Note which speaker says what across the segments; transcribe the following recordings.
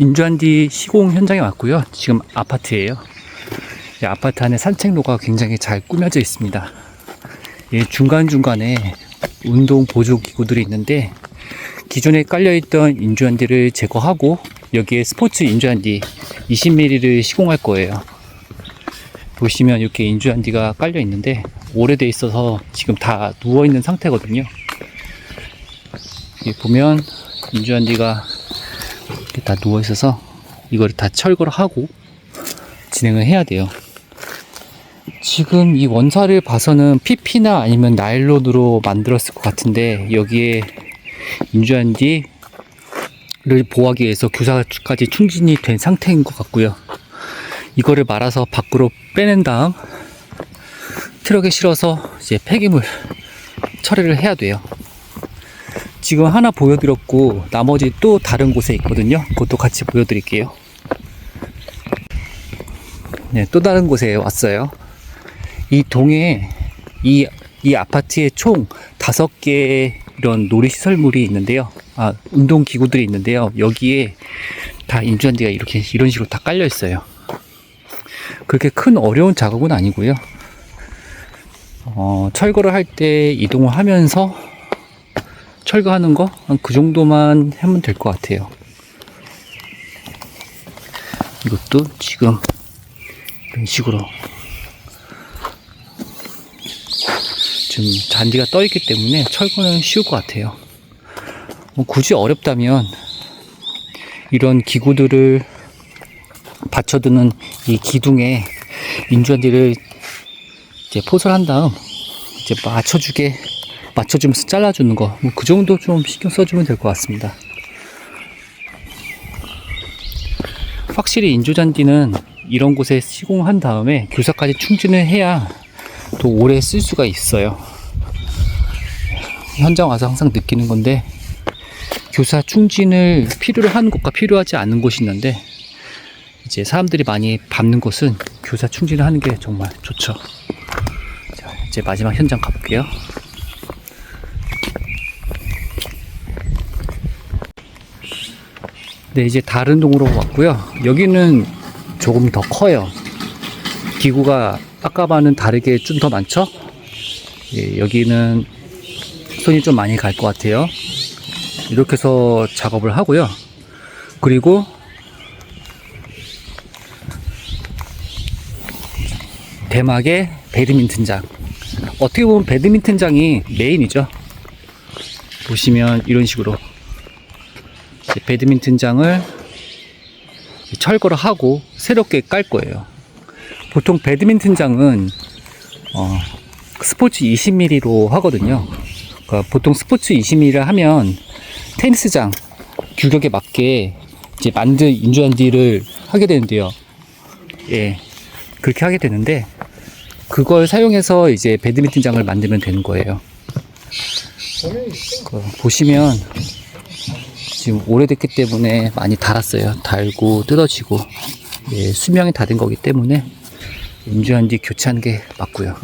Speaker 1: 인주한디 시공 현장에 왔고요. 지금 아파트예요. 이 아파트 안에 산책로가 굉장히 잘 꾸며져 있습니다. 이 중간중간에 운동 보조 기구들이 있는데 기존에 깔려있던 인주한디를 제거하고 여기에 스포츠 인주한디 20mm를 시공할 거예요. 보시면 이렇게 인주한디가 깔려 있는데 오래돼 있어서 지금 다 누워 있는 상태거든요. 여기 보면 인주한디가 다 누워 있어서 이걸 다 철거를 하고 진행을 해야 돼요. 지금 이 원사를 봐서는 PP나 아니면 나일론으로 만들었을 것 같은데 여기에 인주한디를 보호하기 위해서 교사까지 충진이 된 상태인 것 같고요. 이거를 말아서 밖으로 빼낸 다음 트럭에 실어서 이제 폐기물 처리를 해야 돼요. 지금 하나 보여드렸고 나머지 또 다른 곳에 있거든요. 그것도 같이 보여드릴게요. 네, 또 다른 곳에 왔어요. 이 동에 이, 이 아파트에 총 다섯 개의 이런 놀이시설물이 있는데요. 아, 운동기구들이 있는데요. 여기에 다 인주한디가 이렇게 이런 식으로 다 깔려 있어요. 그렇게 큰 어려운 작업은 아니고요. 어, 철거를 할 때 이동을 하면서 철거하는 거그 정도만 하면 될 것 같아요. 이것도 지금 이런 식으로 지금 잔디가 떠 있기 때문에 철거는 쉬울 것 같아요. 뭐 굳이 어렵다면 이런 기구들을 받쳐두는 이 기둥에 인주한디를 이제 포설한 다음 이제 맞춰주게 맞춰주면서 잘라주는 거 뭐 그 정도 좀 신경 써주면 될 것 같습니다. 확실히 인조잔디는 이런 곳에 시공한 다음에 교사까지 충진을 해야 또 오래 쓸 수가 있어요. 현장 와서 항상 느끼는 건데 교사 충진을 필요로 하는 곳과 필요하지 않은 곳이 있는데 이제 사람들이 많이 밟는 곳은 교사 충진을 하는 게 정말 좋죠. 자, 이제 마지막 현장 가볼게요. 네, 이제 다른 동으로 왔고요. 여기는 조금 더 커요. 기구가 아까와는 다르게 좀 더 많죠? 예, 여기는 손이 좀 많이 갈 것 같아요. 이렇게 해서 작업을 하고요. 그리고 대막의 배드민턴장. 어떻게 보면 배드민턴장이 메인이죠. 보시면 이런 식으로 이제 배드민턴장을 철거를 하고 새롭게 깔 거예요. 보통 배드민턴장은 어, 스포츠 20mm로 하거든요. 그러니까 보통 스포츠 20mm를 하면 테니스장 규격에 맞게 이제 만든 인조한디를 하게 되는데요. 예, 그렇게 하게 되는데 그걸 사용해서 이제 배드민턴장을 만들면 되는 거예요. 그 보시면 지금 오래됐기 때문에 많이 닳았어요. 달고 뜯어지고 예, 수명이 다 된 거기 때문에 인조한디 교체하는 게 맞고요.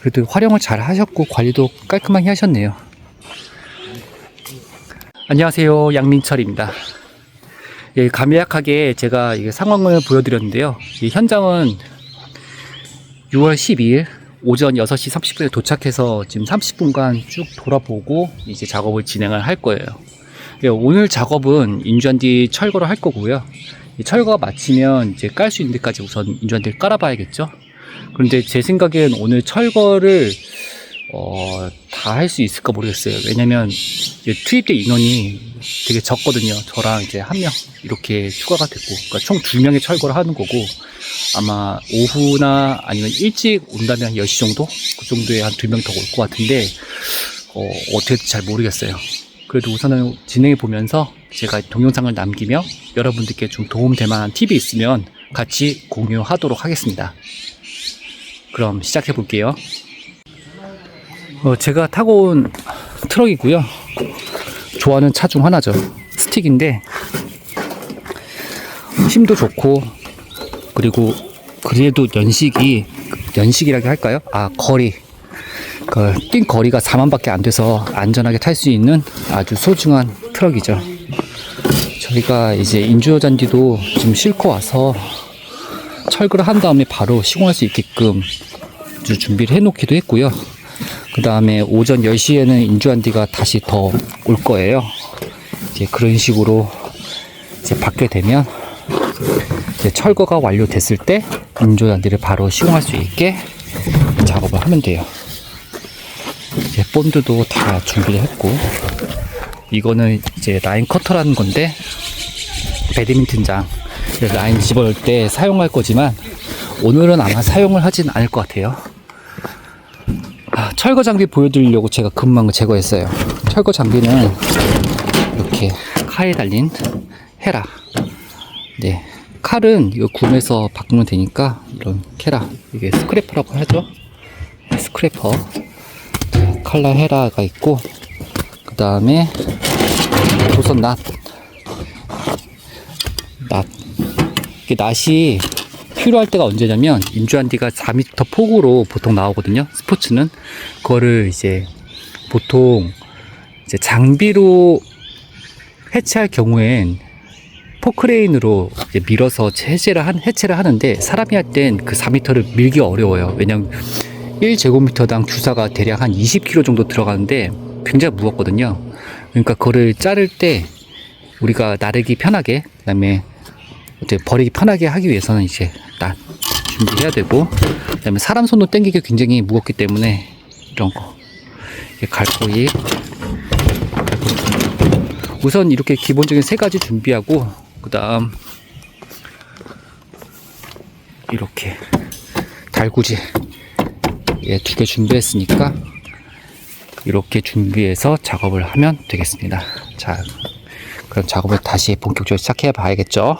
Speaker 1: 그래도 활용을 잘 하셨고 관리도 깔끔하게 하셨네요. 안녕하세요. 양민철입니다. 예, 감약하게 제가 상황을 보여드렸는데요. 이 현장은 6월 12일 오전 6시 30분에 도착해서 지금 30분간 쭉 돌아보고 이제 작업을 진행을 할 거예요. 예, 오늘 작업은 인주한디 철거를 할 거고요. 이 철거가 마치면 이제 깔 수 있는 데까지 우선 인주한디를 깔아봐야겠죠. 그런데 제 생각엔 오늘 철거를 어, 다 할 수 있을까 모르겠어요. 왜냐면 투입된 인원이 되게 적거든요. 저랑 이제 한 명 이렇게 추가가 됐고, 그러니까 총 두 명의 철거를 하는 거고, 아마 오후나 아니면 일찍 온다면 한 10시 정도? 그 정도에 한 두 명 더 올 것 같은데, 어, 어떻게 잘 모르겠어요. 그래도 우선은 진행해 보면서 제가 동영상을 남기며 여러분들께 좀 도움될 만한 팁이 있으면 같이 공유하도록 하겠습니다. 그럼 시작해 볼게요. 어, 제가 타고 온 트럭이고요. 좋아하는 차 중 하나죠. 스틱인데 힘도 좋고 그리고 그래도 연식이 연식이라고 할까요? 아 거리 그 뛴 거리가 4만밖에 안 돼서 안전하게 탈 수 있는 아주 소중한 트럭이죠. 저 저희가 이제 인주어 잔디도 좀 싣고 와서 철거를 한 다음에 바로 시공할 수 있게끔 준비를 해 놓기도 했고요. 그 다음에 오전 10시에는 인주한디가 다시 더 올 거예요. 이제 그런 식으로 이제 받게 되면 이제 철거가 완료됐을 때 인조잔디를 바로 시공할 수 있게 작업을 하면 돼요. 본드도 다 준비를 했고 이거는 이제 라인 커터라는 건데 배드민턴장 라인 집어넣을 때 사용할 거지만 오늘은 아마 사용을 하진 않을 것 같아요. 아, 철거 장비 보여드리려고 제가 금방 제거했어요. 철거 장비는 이렇게 칼에 달린 헤라. 네. 칼은 이거 구매해서 바꾸면 되니까 이런 헤라. 이게 스크래퍼라고 하죠. 스크래퍼. 네, 칼라 헤라가 있고, 그 다음에 도선 낫. 낫. 이게 낫이 필요할 때가 언제냐면 임주한디가 4m 폭으로 보통 나오거든요. 스포츠는 그거를 이제 보통 이제 장비로 해체할 경우엔 포크레인으로 밀어서 해체를 한 해체를 하는데 사람이 할 땐 그 4m를 밀기 어려워요. 왜냐면 1제곱미터당 주사가 대략 한 20kg 정도 들어가는데 굉장히 무겁거든요. 그러니까 그거를 자를 때 우리가 나르기 편하게 그다음에 이제 버리기 편하게 하기 위해서는 이제 딱 준비해야 되고 그다음에 사람 손으로 당기기 굉장히 무겁기 때문에 이런 거 갈고리 우선 이렇게 기본적인 세 가지 준비하고 그다음 이렇게 달구지 예, 두 개 준비했으니까 이렇게 준비해서 작업을 하면 되겠습니다. 자, 그럼 작업을 다시 본격적으로 시작해 봐야겠죠.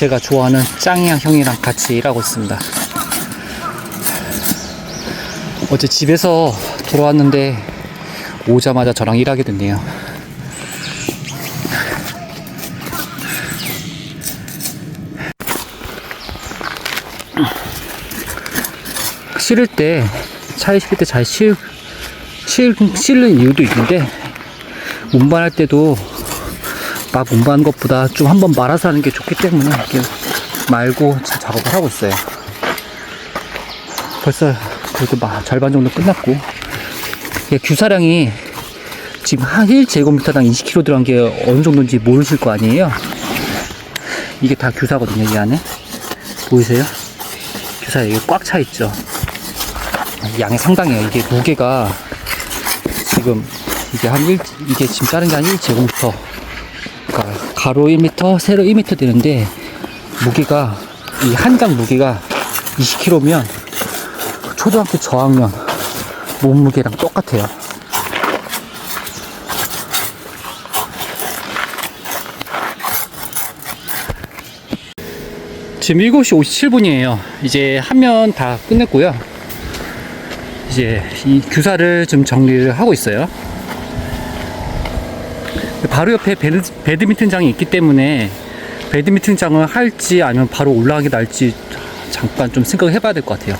Speaker 1: 제가 좋아하는 짱이야 형이랑 같이 일하고 있습니다. 어제 집에서 돌아왔는데 오자마자 저랑 일하게 됐네요. 실을 때 차에 실을 때 잘 실, 실, 실는 이유도 있는데 운반할 때도 막 운반하는 것보다 좀 한번 말아서 하는 게 좋기 때문에 이렇게 말고 작업을 하고 있어요. 벌써 그래도 막 절반 정도 끝났고 이게 규사량이 지금 한 1제곱미터당 20kg 들어간 게 어느 정도인지 모르실 거 아니에요? 이게 다 규사거든요, 이 안에. 보이세요? 규사 여기 꽉차 있죠? 양이 상당해요. 이게 무게가 지금 이게 한 1, 이게 지금 자른 게 한 1제곱미터 그러니까 가로 1m, 세로 2m 되는데 무게가 이 한 장 무게가 20kg면 초등학교 저학년 몸무게랑 똑같아요. 지금 7시 57분이에요. 이제 한 면 다 끝냈고요. 이제 이 규사를 좀 정리를 하고 있어요. 바로 옆에 배드, 배드민턴장이 있기 때문에 배드민턴장을 할지 아니면 바로 올라가게 날지 잠깐 좀 생각을 해봐야 될 것 같아요.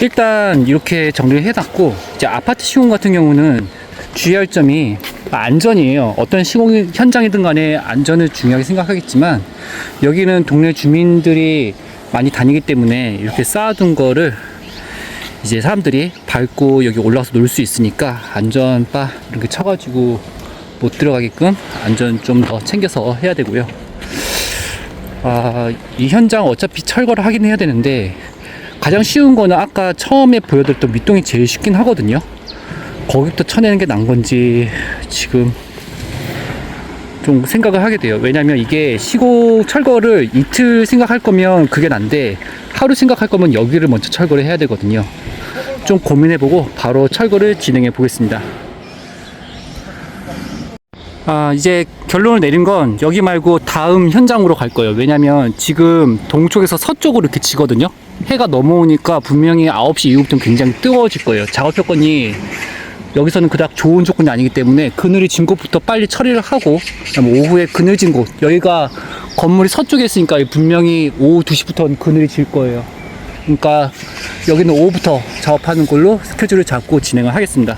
Speaker 1: 일단 이렇게 정리를 해놨고 이제 아파트 시공 같은 경우는 주의할 점이 안전이에요. 어떤 시공 현장이든 간에 안전을 중요하게 생각하겠지만 여기는 동네 주민들이 많이 다니기 때문에 이렇게 쌓아둔 거를 이제 사람들이 밟고 여기 올라와서 놀 수 있으니까 안전바 이렇게 쳐가지고 못 들어가게끔 안전 좀 더 챙겨서 해야 되고요. 아, 이 현장 어차피 철거를 하긴 해야 되는데 가장 쉬운 거는 아까 처음에 보여드렸던 밑동이 제일 쉽긴 하거든요. 거기부터 쳐내는 게 난 건지 지금 좀 생각을 하게 돼요. 왜냐면 이게 시고 철거를 이틀 생각할 거면 그게 난데 하루 생각할 거면 여기를 먼저 철거를 해야 되거든요. 좀 고민해보고 바로 철거를 진행해 보겠습니다. 아, 이제 결론을 내린 건 여기 말고 다음 현장으로 갈 거예요. 왜냐면 지금 동쪽에서 서쪽으로 이렇게 지거든요. 해가 넘어오니까 분명히 9시 이후부터 굉장히 뜨거워질 거예요. 작업 조건이 여기서는 그닥 좋은 조건이 아니기 때문에 그늘이 진 곳부터 빨리 처리를 하고 오후에 그늘 진 곳 여기가 건물이 서쪽에 있으니까 분명히 오후 2시부터는 그늘이 질 거예요. 그러니까 여기는 오후부터 작업하는 걸로 스케줄을 잡고 진행을 하겠습니다.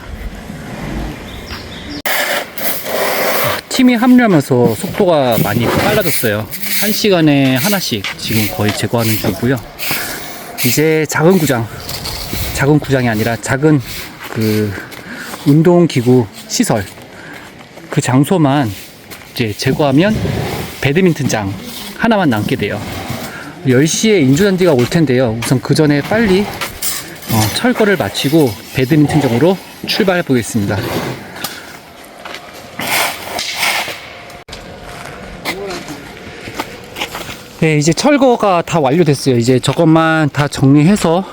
Speaker 1: 팀이 합류하면서 속도가 많이 빨라졌어요. 한 시간에 하나씩 지금 거의 제거하는 중이고요. 이제 작은 구장, 작은 구장이 아니라 작은 그 운동기구 시설 그 장소만 이제 제거하면 배드민턴장 하나만 남게 돼요. 10시에 인조잔디가 올 텐데요. 우선 그 전에 빨리 어, 철거를 마치고 배드민턴장으로 출발해 보겠습니다. 네, 이제 철거가 다 완료됐어요. 이제 저것만 다 정리해서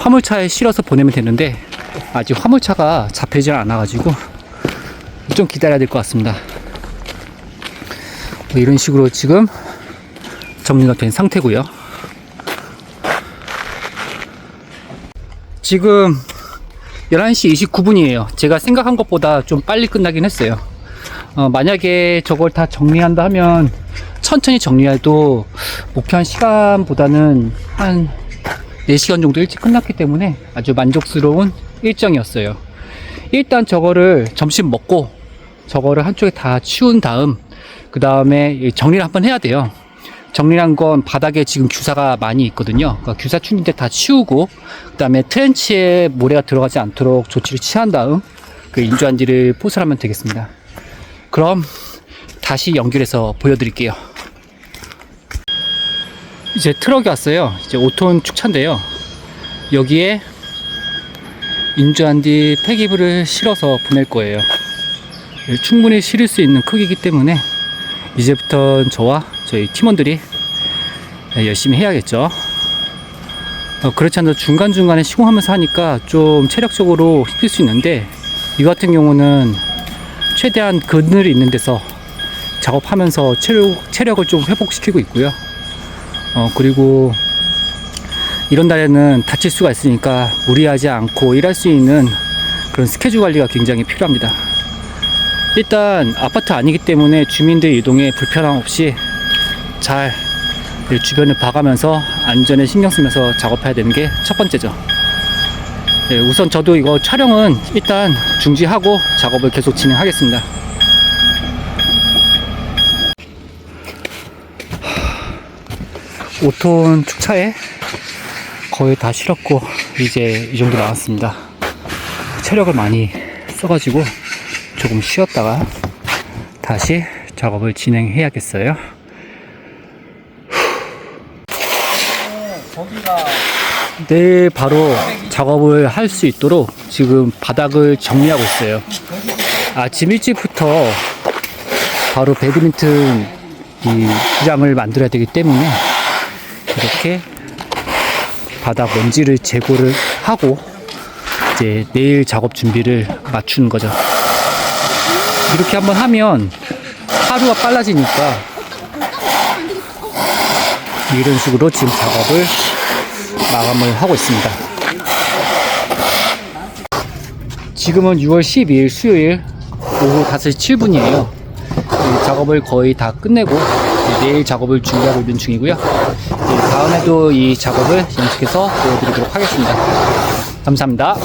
Speaker 1: 화물차에 실어서 보내면 되는데 아직 화물차가 잡히질 않아가지고 좀 기다려야 될 것 같습니다. 뭐 이런 식으로 지금 정리가 된 상태고요. 지금 11시 29분이에요. 제가 생각한 것보다 좀 빨리 끝나긴 했어요. 어, 만약에 저걸 다 정리한다 하면 천천히 정리해도 목표한 시간보다는 한 4시간 정도 일찍 끝났기 때문에 아주 만족스러운 일정이었어요. 일단 저거를 점심 먹고 저거를 한쪽에 다 치운 다음 그 다음에 정리를 한번 해야 돼요. 정리한 건 바닥에 지금 규사가 많이 있거든요. 그러니까 규사 충인데 다 치우고 그 다음에 트렌치에 모래가 들어가지 않도록 조치를 취한 다음 그 인조한지를 포설하면 되겠습니다. 그럼 다시 연결해서 보여드릴게요. 이제 트럭이 왔어요. 이제 5톤 축차인데요. 여기에 인조한디 폐기물을 실어서 보낼 거예요. 충분히 실을 수 있는 크기이기 때문에 이제부터 저와 저희 팀원들이 열심히 해야겠죠. 어, 그렇지 않아도 중간중간에 시공하면서 하니까 좀 체력적으로 힘들 수 있는데 이 같은 경우는 최대한 그늘이 있는 데서 작업하면서 체력, 체력을 좀 회복시키고 있고요. 어, 그리고 이런 날에는 다칠 수가 있으니까 무리하지 않고 일할 수 있는 그런 스케줄 관리가 굉장히 필요합니다. 일단 아파트 아니기 때문에 주민들 이동에 불편함 없이 잘 주변을 봐가면서 안전에 신경 쓰면서 작업해야 되는 게 첫 번째죠. 네, 우선 저도 이거 촬영은 일단 중지하고 작업을 계속 진행하겠습니다. 5톤 축차에 거의 다 실었고 이제 이 정도 나왔습니다. 체력을 많이 써가지고 조금 쉬었다가 다시 작업을 진행해야겠어요. 내일 바로 작업을 할 수 있도록 지금 바닥을 정리하고 있어요. 아침 일찍부터 바로 배드민턴 이 구장을 만들어야 되기 때문에 이렇게 바닥 먼지를 제거를 하고 이제 내일 작업 준비를 맞추는 거죠. 이렇게 한번 하면 하루가 빨라지니까 이런 식으로 지금 작업을 마감을 하고 있습니다. 지금은 6월 12일 수요일 오후 5시 7분이에요. 작업을 거의 다 끝내고 내일 작업을 준비하고 있는 중이고요. 다음에도 이 작업을 연속해서 보여드리도록 하겠습니다. 감사합니다.